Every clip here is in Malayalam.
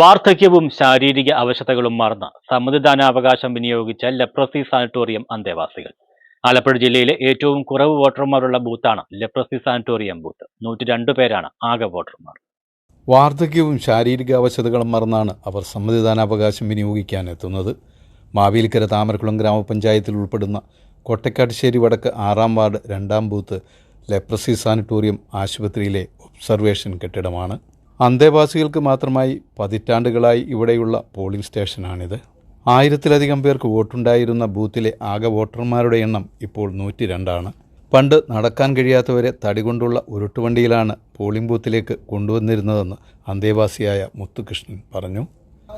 വാർദ്ധക്യവും ശാരീരിക അവശതകളും മറന്ന് സമ്മതിദാനാവകാശം വിനിയോഗിച്ച ലെപ്രസി സാനിറ്റോറിയം അന്തേവാസികൾ. ആലപ്പുഴ ജില്ലയിലെ ഏറ്റവും കുറവ് വോട്ടർമാരുള്ള ബൂത്താണ് ലെപ്രസി സാനിറ്റോറിയം ബൂത്ത്. നൂറ്റി രണ്ട് പേരാണ് ആകെ വോട്ടർമാർ. വാർദ്ധക്യവും ശാരീരിക അവശതകളും മറന്നാണ് അവർ സമ്മതിദാനാവകാശം വിനിയോഗിക്കാൻ എത്തുന്നത് മാവേലിക്കര താമരക്കുളം ഗ്രാമപഞ്ചായത്തിൽ ഉൾപ്പെടുന്ന കൊട്ടക്കാട്ടുശ്ശേരി വടക്ക് ആറാം വാർഡ് രണ്ടാം ബൂത്ത് ലെപ്രസി സാനിറ്റോറിയം ആശുപത്രിയിലെ ഒബ്സർവേഷൻ കെട്ടിടമാണ്. അന്തേവാസികൾക്ക് മാത്രമായി പതിറ്റാണ്ടുകളായി ഇവിടെയുള്ള പോളിംഗ് സ്റ്റേഷനാണിത്. ആയിരത്തിലധികം പേർക്ക് വോട്ടുണ്ടായിരുന്ന ബൂത്തിലെ ആകെ വോട്ടർമാരുടെ എണ്ണം ഇപ്പോൾ നൂറ്റി രണ്ടാണ് പണ്ട് നടക്കാൻ കഴിയാത്തവരെ തടികൊണ്ടുള്ള ഉരുട്ടുവണ്ടിയിലാണ് പോളിംഗ് ബൂത്തിലേക്ക് കൊണ്ടുവന്നിരുന്നതെന്ന് അന്തേവാസിയായ മുത്തുകൃഷ്ണൻ പറഞ്ഞു.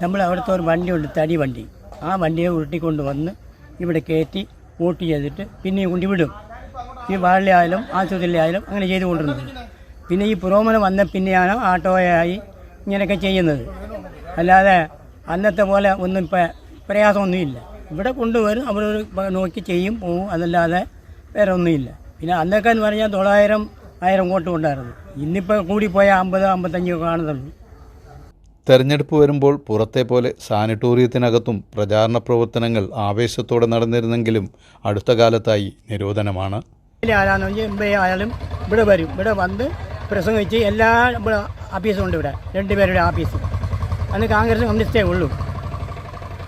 നമ്മൾ അവിടുത്തെ ഒരു വണ്ടിയുണ്ട് തടി വണ്ടി. ആ വണ്ടിയെ ഉരുട്ടിക്കൊണ്ട് വന്ന് ഇവിടെ കയറ്റി വോട്ട് ചെയ്തിട്ട് പിന്നെ കൊണ്ടുവിടും. ഈ വാളിലായാലും ആശുപത്രിയിലായാലും അങ്ങനെ ചെയ്തുകൊണ്ടിരുന്നത്. പിന്നെ ഈ പുരോഗമനം വന്ന പിന്നെയാണ് ആട്ടോയായി ഇങ്ങനെയൊക്കെ ചെയ്യുന്നത്. അല്ലാതെ അന്നത്തെ പോലെ ഒന്നും ഇപ്പം പ്രയാസമൊന്നുമില്ല. ഇവിടെ കൊണ്ടുവരും അവർ നോക്കി ചെയ്യും പോവും. അതല്ലാതെ വേറെ ഒന്നുമില്ല പിന്നെ അന്നൊക്കെ എന്ന് പറഞ്ഞാൽ തൊള്ളായിരം ആയിരം കോട്ട് ഉണ്ടായിരുന്നു ഇന്നിപ്പോൾ കൂടിപ്പോയ അമ്പത് അമ്പത്തഞ്ചൊക്കെ കാണുന്നുള്ളൂ. തെരഞ്ഞെടുപ്പ് വരുമ്പോൾ പുറത്തെ പോലെ സാനിറ്റോറിയത്തിനകത്തും പ്രചാരണ പ്രവർത്തനങ്ങൾ ആവേശത്തോടെ നടന്നിരുന്നെങ്കിലും അടുത്ത കാലത്തായി നിരോധനമാണ്. ആരാന്ന് വെച്ചാൽ ആയാലും ഇവിടെ വരും. ഇവിടെ വന്ന് പ്രസംഗിച്ച് എല്ലാ ഇവിടെ ആഫീസും ഉണ്ട് ഇവിടെ. രണ്ടുപേരുടെ ആഫീസ് അന്ന് കോൺഗ്രസ് കമ്മ്യൂണിസ്റ്റേ ഉള്ളൂ.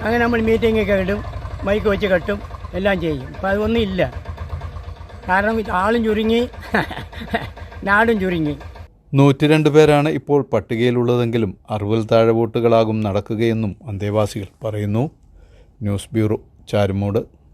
അങ്ങനെ നമ്മൾ മീറ്റിംഗൊക്കെ ഇടും മൈക്ക് വെച്ച് കെട്ടും എല്ലാം ചെയ്യും. അപ്പം അതൊന്നും ഇല്ല. കാരണം ആളും ചുരുങ്ങി നാടും ചുരുങ്ങി. നൂറ്റിരണ്ട് പേരാണ് ഇപ്പോൾ പട്ടികയിലുള്ളതെങ്കിലും അറുപതിൽ താഴെ വോട്ടുകളാകും നടക്കുകയെന്നും അന്തേവാസികൾ പറയുന്നു. News bureau Charummood.